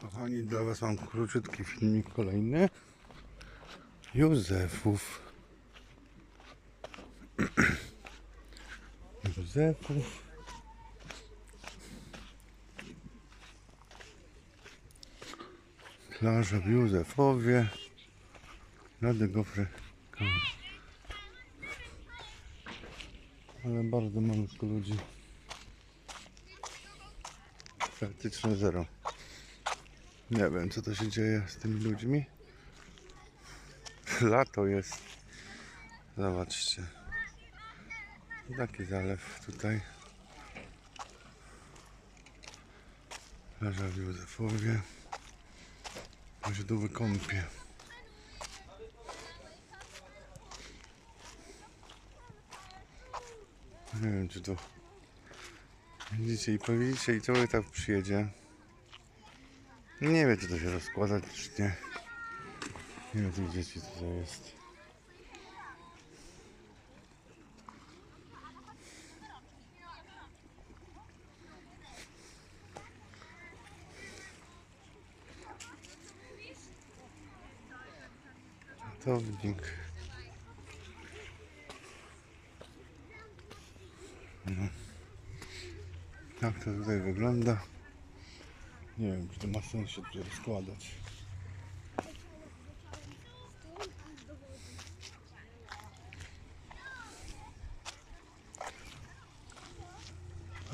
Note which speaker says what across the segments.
Speaker 1: Kochani, dla Was mam króciutki filmik kolejny. Józefów. Józefów. Plaża w Józefowie. Rady gofry. Ale bardzo malutko ludzi. Praktyczne zero. Nie wiem, co to się dzieje z tymi ludźmi. Lato jest. Zobaczcie. Taki zalew tutaj. Leża w Józefowie. On się tu wykąpie. Nie wiem, czy to widzicie i powiedzicie i cały tak przyjedzie. Nie wiem, czy to się rozkłada, czy nie. Nie wiem, tych dzieci to jest. Ratownik. No. Tak to tutaj wygląda. Nie wiem, czy to ma sens się tutaj rozkładać.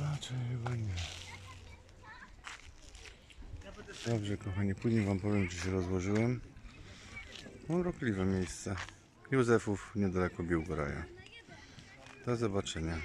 Speaker 1: Raczej chyba nie. Dobrze, kochani, później Wam powiem, czy się rozłożyłem. Urokliwe miejsce. Józefów, niedaleko Biłgoraja. Do zobaczenia.